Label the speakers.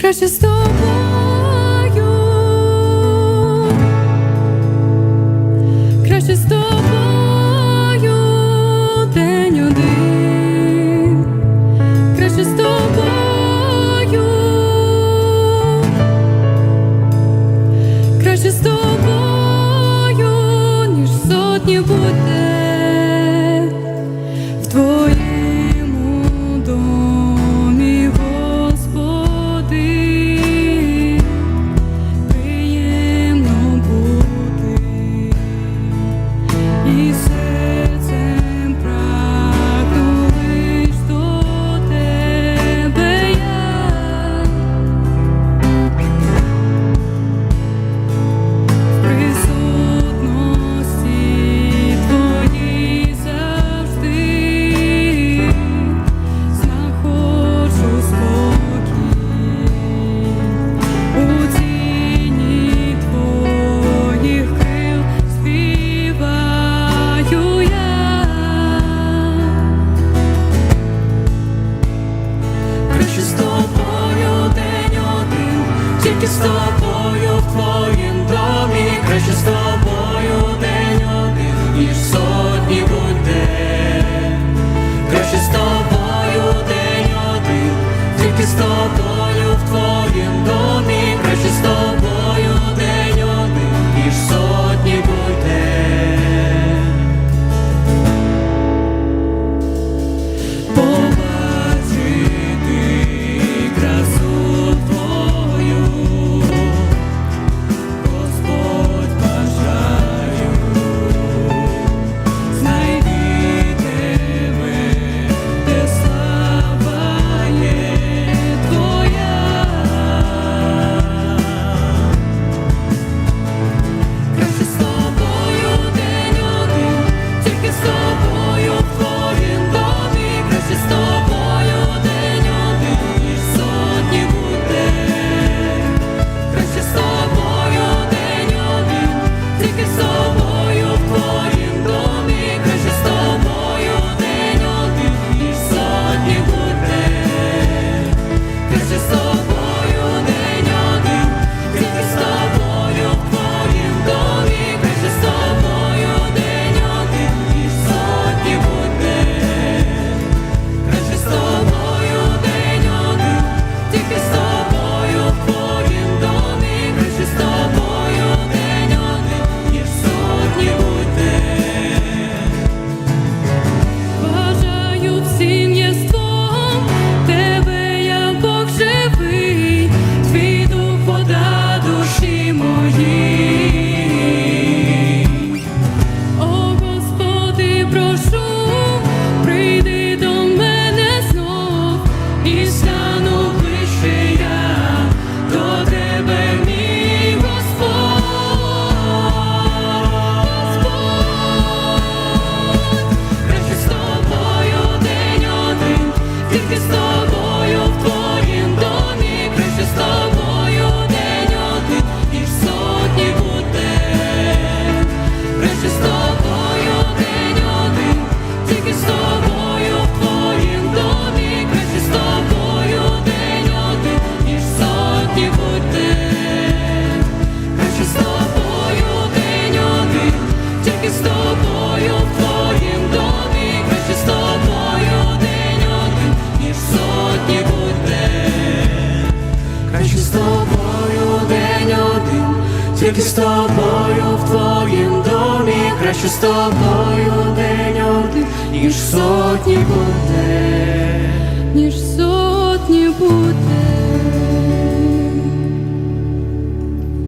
Speaker 1: краще з тобою, краще з тобою, день один, краще з тобою, краще з тобою, ніж сотні бути. в твоїм домі краще сто. тільки з тобою в твоїм домі, краще з тобою день один, ніж сотні буде, ніж сотні буде.